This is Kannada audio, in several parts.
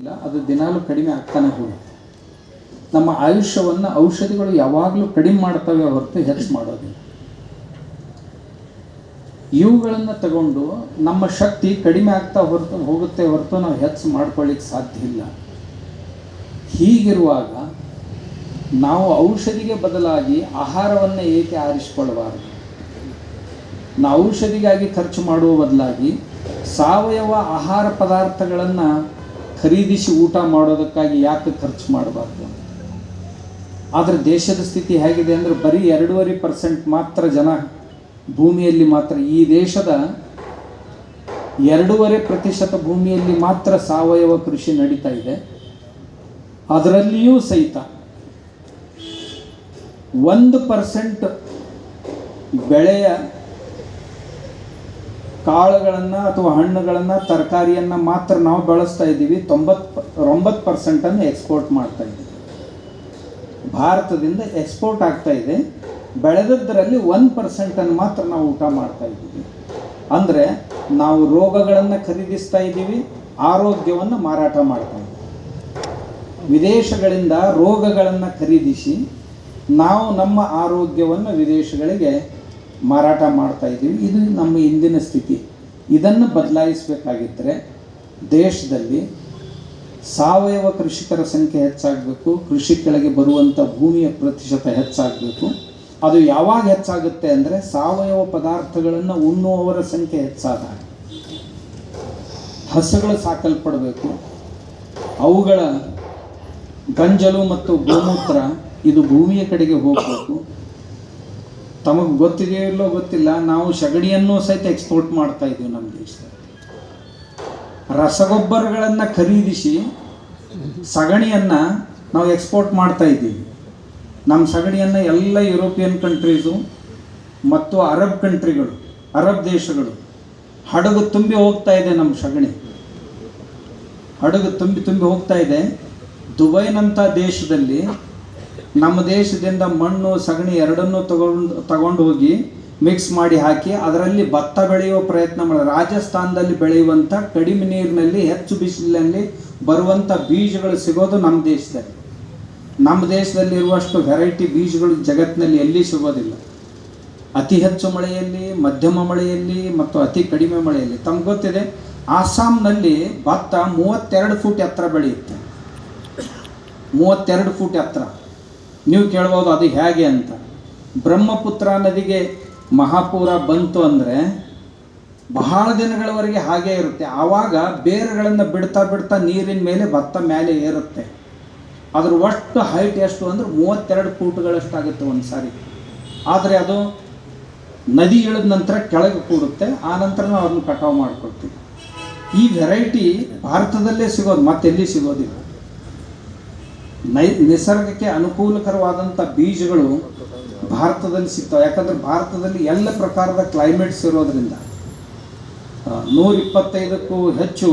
ಇಲ್ಲ, ಅದು ದಿನಾಲೂ ಕಡಿಮೆ ಆಗ್ತಾನೆ ಹೋಗುತ್ತೆ. ನಮ್ಮ ಆಯುಷ್ಯವನ್ನು ಔಷಧಿಗಳು ಯಾವಾಗಲೂ ಕಡಿಮೆ ಮಾಡ್ತವೆ ಹೊರತು ಹೆಚ್ಚು ಮಾಡೋದಿಲ್ಲ. ಇವುಗಳನ್ನು ತಗೊಂಡು ನಮ್ಮ ಶಕ್ತಿ ಕಡಿಮೆ ಆಗ್ತಾ ಹೊರತು ಹೋಗುತ್ತೆ ಹೊರತು ನಾವು ಹೆಚ್ಚು ಮಾಡ್ಕೊಳ್ಳಿಕ್ಕೆ ಸಾಧ್ಯ ಇಲ್ಲ. ಹೀಗಿರುವಾಗ ನಾವು ಔಷಧಿಗೆ ಬದಲಾಗಿ ಆಹಾರವನ್ನು ಏಕೆ ಆರಿಸಿಕೊಳ್ಳಬಾರದು? ನಾವು ಔಷಧಿಗಾಗಿ ಖರ್ಚು ಮಾಡುವ ಬದಲಾಗಿ ಸಾವಯವ ಆಹಾರ ಪದಾರ್ಥಗಳನ್ನು ಖರೀದಿಸಿ ಊಟ ಮಾಡೋದಕ್ಕಾಗಿ ಯಾಕೆ ಖರ್ಚು ಮಾಡಬಾರ್ದು? ಆದರೆ ದೇಶದ ಸ್ಥಿತಿ ಹೇಗಿದೆ ಅಂದರೆ ಬರೀ ಎರಡೂವರೆ ಪರ್ಸೆಂಟ್ ಮಾತ್ರ ಜನ ಭೂಮಿಯಲ್ಲಿ ಮಾತ್ರ, ಈ ದೇಶದ ಎರಡೂವರೆ ಪ್ರತಿಶತ ಭೂಮಿಯಲ್ಲಿ ಮಾತ್ರ ಸಾವಯವ ಕೃಷಿ ನಡೀತಾ ಇದೆ. ಅದರಲ್ಲಿಯೂ ಸಹಿತ ಒಂದು ಪರ್ಸೆಂಟ್ ಬೆಳೆಯ ಕಾಳುಗಳನ್ನು ಅಥವಾ ಹಣ್ಣುಗಳನ್ನು, ತರಕಾರಿಯನ್ನು ಮಾತ್ರ ನಾವು ಬಳಸ್ತಾ ಇದ್ದೀವಿ. ತೊಂಬತ್ತು ಒಂಬತ್ತು ಪರ್ಸೆಂಟನ್ನು ಎಕ್ಸ್ಪೋರ್ಟ್ ಮಾಡ್ತಾ ಇದ್ದೀವಿ. ಭಾರತದಿಂದ ಎಕ್ಸ್ಪೋರ್ಟ್ ಆಗ್ತಾ ಇದೆ. ಬೆಳೆದದ್ದರಲ್ಲಿ ಒನ್ ಪರ್ಸೆಂಟನ್ನು ಮಾತ್ರ ನಾವು ಊಟ ಮಾಡ್ತಾ ಇದ್ದೀವಿ. ಅಂದರೆ ನಾವು ರೋಗಗಳನ್ನು ಖರೀದಿಸ್ತಾ ಇದ್ದೀವಿ, ಆರೋಗ್ಯವನ್ನು ಮಾರಾಟ ಮಾಡ್ತಾ ಇದ್ದೀವಿ. ವಿದೇಶಗಳಿಂದ ರೋಗಗಳನ್ನು ಖರೀದಿಸಿ ನಾವು ನಮ್ಮ ಆರೋಗ್ಯವನ್ನು ವಿದೇಶಗಳಿಗೆ ಮಾರಾಟ ಮಾಡ್ತಾ ಇದ್ದೀವಿ. ಇದು ನಮ್ಮ ಇಂದಿನ ಸ್ಥಿತಿ. ಇದನ್ನು ಬದಲಾಯಿಸಬೇಕಾಗಿದ್ದರೆ ದೇಶದಲ್ಲಿ ಸಾವಯವ ಕೃಷಿಕರ ಸಂಖ್ಯೆ ಹೆಚ್ಚಾಗಬೇಕು ಕೃಷಿ ಕೆಳಗೆ ಬರುವಂಥ ಭೂಮಿಯ ಪ್ರತಿಶತ ಹೆಚ್ಚಾಗಬೇಕು. ಅದು ಯಾವಾಗ ಹೆಚ್ಚಾಗುತ್ತೆ ಅಂದರೆ ಸಾವಯವ ಪದಾರ್ಥಗಳನ್ನು ಉಣ್ಣುವವರ ಸಂಖ್ಯೆ ಹೆಚ್ಚಾದಾಗ. ಹಸುಗಳು ಸಾಕಲ್ಪಡಬೇಕು. ಅವುಗಳ ಗಂಜಲು ಮತ್ತು ಗೋಮೂತ್ರ ಇದು ಭೂಮಿಯ ಕಡೆಗೆ ಹೋಗಬೇಕು. ತಮಗೆ ಗೊತ್ತಿದೆಯೋ ಇಲ್ಲೋ ಗೊತ್ತಿಲ್ಲ, ನಾವು ಸಗಣಿಯನ್ನು ಸಹಿತ ಎಕ್ಸ್ಪೋರ್ಟ್ ಮಾಡ್ತಾ ಇದ್ದೀವಿ ನಮ್ಮ ದೇಶದಲ್ಲಿ. ರಸಗೊಬ್ಬರಗಳನ್ನು ಖರೀದಿಸಿ ಸಗಣಿಯನ್ನು ನಾವು ಎಕ್ಸ್ಪೋರ್ಟ್ ಮಾಡ್ತಾ ಇದ್ದೀವಿ. ನಮ್ಮ ಸಗಣಿಯನ್ನು ಎಲ್ಲ ಯುರೋಪಿಯನ್ ಕಂಟ್ರೀಸು ಮತ್ತು ಅರಬ್ ಕಂಟ್ರಿಗಳು ಅರಬ್ ದೇಶಗಳು, ಹಡಗು ತುಂಬಿ ಹೋಗ್ತಾ ಇದೆ ನಮ್ಮ ಸಗಣಿ. ಹಡಗು ತುಂಬಿ ತುಂಬಿ ಹೋಗ್ತಾ ಇದೆ. ದುಬೈನಂಥ ದೇಶದಲ್ಲಿ ನಮ್ಮ ದೇಶದಿಂದ ಮಣ್ಣು, ಸಗಣಿ ಎರಡನ್ನೂ ತಗೊಂಡು ತಗೊಂಡು ಹೋಗಿ ಮಿಕ್ಸ್ ಮಾಡಿ ಹಾಕಿ ಅದರಲ್ಲಿ ಭತ್ತ ಬೆಳೆಯುವ ಪ್ರಯತ್ನ ಮಾಡಿ ರಾಜಸ್ಥಾನದಲ್ಲಿ ಬೆಳೆಯುವಂಥ ಕಡಿಮೆ ನೀರಿನಲ್ಲಿ, ಹೆಚ್ಚು ಬಿಸಿಲಿನಲ್ಲಿ ಬರುವಂಥ ಬೀಜಗಳು ಸಿಗೋದು ನಮ್ಮ ದೇಶದಲ್ಲಿ. ನಮ್ಮ ದೇಶದಲ್ಲಿ ಇರುವಷ್ಟು ವೆರೈಟಿ ಬೀಜಗಳು ಜಗತ್ತಿನಲ್ಲಿ ಎಲ್ಲಿ ಸಿಗೋದಿಲ್ಲ. ಅತಿ ಹೆಚ್ಚು ಮಳೆಯಲ್ಲಿ, ಮಧ್ಯಮ ಮಳೆಯಲ್ಲಿ ಮತ್ತು ಅತಿ ಕಡಿಮೆ ಮಳೆಯಲ್ಲಿ. ತಮ್ಗೆ ಗೊತ್ತಿದೆ ಆಸ್ಸಾಂನಲ್ಲಿ ಭತ್ತ ಮೂವತ್ತೆರಡು ಫೂಟ್ ಎತ್ತರ ಬೆಳೆಯುತ್ತೆ. ಮೂವತ್ತೆರಡು ಫೂಟ್ ಎತ್ತರ. ನೀವು ಕೇಳ್ಬೋದು ಅದು ಹೇಗೆ ಅಂತ. ಬ್ರಹ್ಮಪುತ್ರ ನದಿಗೆ ಮಹಾಪೂರ ಬಂತು ಅಂದರೆ ಬಹಳ ದಿನಗಳವರೆಗೆ ಹಾಗೇ ಇರುತ್ತೆ. ಆವಾಗ ಬೇರುಗಳನ್ನು ಬಿಡ್ತಾ ಬಿಡ್ತಾ ನೀರಿನ ಮೇಲೆ ಭತ್ತ ಮೇಲೆ ಏರುತ್ತೆ. ಅದ್ರ ಒಟ್ಟು ಹೈಟ್ ಎಷ್ಟು ಅಂದ್ರೆ ಮೂವತ್ತೆರಡು ಫೂಟ್ಗಳಷ್ಟಾಗುತ್ತೆ ಒಂದು ಸಾರಿ ಆದರೆ ಅದು ನದಿ ಇಳಿದ ನಂತರ ಕೆಳಗೆ ಕೂಡುತ್ತೆ. ಆ ನಂತರ ನಾವು ಅದನ್ನು ಕಟಾವು ಮಾಡ್ಕೊಳ್ತೀವಿ. ಈ ವೆರೈಟಿ ಭಾರತದಲ್ಲೇ ಸಿಗೋದು, ಮತ್ತೆಲ್ಲಿ ಸಿಗೋದಿಲ್ಲ. ನೈ, ನಿಸರ್ಗಕ್ಕೆ ಅನುಕೂಲಕರವಾದಂಥ ಬೀಜಗಳು ಭಾರತದಲ್ಲಿ ಸಿಗ್ತವೆ. ಯಾಕಂದರೆ ಭಾರತದಲ್ಲಿ ಎಲ್ಲ ಪ್ರಕಾರದ ಕ್ಲೈಮೇಟ್ಸ್ ಇರೋದರಿಂದ ನೂರಿಪ್ಪತ್ತೈದಕ್ಕೂ ಹೆಚ್ಚು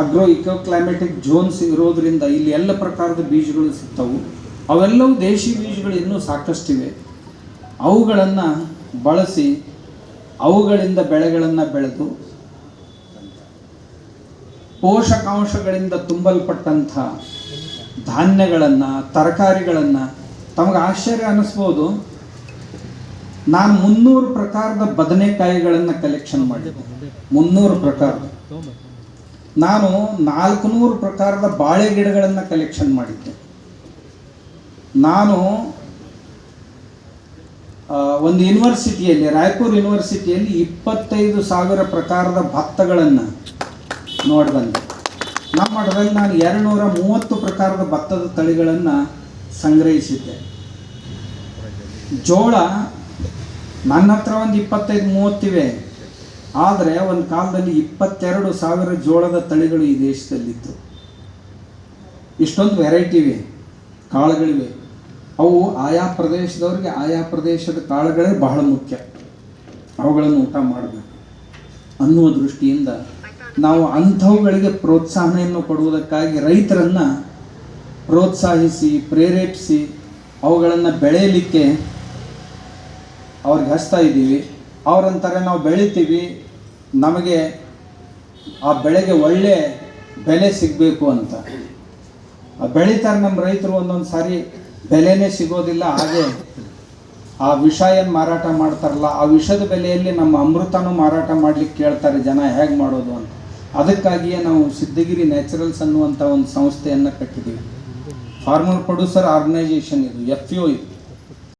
ಅಗ್ರೋ ಇಕೋ ಕ್ಲೈಮೆಟಿಕ್ ಝೋನ್ಸ್ ಇರೋದರಿಂದ ಇಲ್ಲಿ ಎಲ್ಲ ಪ್ರಕಾರದ ಬೀಜಗಳು ಸಿಗ್ತವು. ಅವೆಲ್ಲವೂ ದೇಶಿ ಬೀಜಗಳು ಇನ್ನೂ ಸಾಕಷ್ಟಿವೆ. ಅವುಗಳನ್ನು ಬಳಸಿ ಅವುಗಳಿಂದ ಬೆಳೆಗಳನ್ನು ಬೆಳೆದು ಪೋಷಕಾಂಶಗಳಿಂದ ತುಂಬಲ್ಪಟ್ಟಂಥ ಧಾನ್ಯಗಳನ್ನು, ತರಕಾರಿಗಳನ್ನು ತಮಗೆ ಆಶ್ಚರ್ಯ ಅನ್ನಿಸ್ಬೋದು ನಾನು ಮುನ್ನೂರು ಪ್ರಕಾರದ ಬದನೆಕಾಯಿಗಳನ್ನು ಕಲೆಕ್ಷನ್ ಮಾಡಿದ್ದೆ. ಮುನ್ನೂರು ಪ್ರಕಾರದ. ನಾನು ನಾಲ್ಕುನೂರು ಪ್ರಕಾರದ ಬಾಳೆ ಗಿಡಗಳನ್ನು ಕಲೆಕ್ಷನ್ ಮಾಡಿದ್ದೆ. ನಾನು ಒಂದು ಯೂನಿವರ್ಸಿಟಿಯಲ್ಲಿ ರಾಯಪುರ್ ಯೂನಿವರ್ಸಿಟಿಯಲ್ಲಿ ಇಪ್ಪತ್ತೈದು ಸಾವಿರ ಪ್ರಕಾರದ ಭತ್ತಗಳನ್ನು ನೋಡಿ ಬಂದೆ ನಮ್ಮ ಮಠದಲ್ಲಿ ನಾನು ಎರಡುನೂರ ಮೂವತ್ತು ಪ್ರಕಾರದ ಭತ್ತದ ತಳಿಗಳನ್ನು ಸಂಗ್ರಹಿಸಿದ್ದೆ. ಜೋಳ ನನ್ನ ಹತ್ರ ಒಂದು ಇಪ್ಪತ್ತೈದು ಮೂವತ್ತಿವೆ ಆದರೆ ಒಂದು ಕಾಲದಲ್ಲಿ ಇಪ್ಪತ್ತೆರಡು ಸಾವಿರ ಜೋಳದ ತಳಿಗಳು ಈ ದೇಶದಲ್ಲಿತ್ತು. ಇಷ್ಟೊಂದು ವೆರೈಟಿ ಇವೆ, ಕಾಳುಗಳಿವೆ. ಅವು ಆಯಾ ಪ್ರದೇಶದವ್ರಿಗೆ ಆಯಾ ಪ್ರದೇಶದ ಕಾಳುಗಳೇ ಬಹಳ ಮುಖ್ಯ. ಅವುಗಳನ್ನು ಊಟ ಮಾಡಬೇಕು ಅನ್ನುವ ದೃಷ್ಟಿಯಿಂದ ನಾವು ಅಂಥವುಗಳಿಗೆ ಪ್ರೋತ್ಸಾಹನೆಯನ್ನು ಕೊಡುವುದಕ್ಕಾಗಿ ರೈತರನ್ನು ಪ್ರೋತ್ಸಾಹಿಸಿ, ಪ್ರೇರೇಪಿಸಿ, ಅವುಗಳನ್ನು ಬೆಳೆಯಲಿಕ್ಕೆ ಅವ್ರಿಗೆ ಹಚ್ತಾ ಇದ್ದೀವಿ. ಅವರಂತಾರೆ ನಾವು ಬೆಳಿತೀವಿ, ನಮಗೆ ಆ ಬೆಳೆಗೆ ಒಳ್ಳೆ ಬೆಲೆ ಸಿಗಬೇಕು ಅಂತ. ಬೆಳಿತಾರೆ ನಮ್ಮ ರೈತರು ಒಂದೊಂದು ಸಾರಿ, ಬೆಲೆನೇ ಸಿಗೋದಿಲ್ಲ, ಹಾಗೆ ಆ ವಿಷ ಏನು ಮಾರಾಟ ಮಾಡ್ತಾರಲ್ಲ, ಆ ವಿಷದ ಬೆಲೆಯಲ್ಲಿ ನಮ್ಮ ಅಮೃತನೂ ಮಾರಾಟ ಮಾಡ್ಲಿಕ್ಕೆ ಕೇಳ್ತಾರೆ ಜನ, ಹೇಗೆ ಮಾಡೋದು ಅಂತ. ಅದಕ್ಕಾಗಿಯೇ ನಾವು ಸಿದ್ಧಗಿರಿ ನ್ಯಾಚುರಲ್ಸ್ ಅನ್ನುವಂಥ ಒಂದು ಸಂಸ್ಥೆಯನ್ನು ಕಟ್ಟಿದ್ದೀವಿ. ಫಾರ್ಮರ್ ಪ್ರೊಡ್ಯೂಸರ್ ಆರ್ಗನೈಸೇಷನ್ ಇದು ಎಫ್ ಯು ಇದು.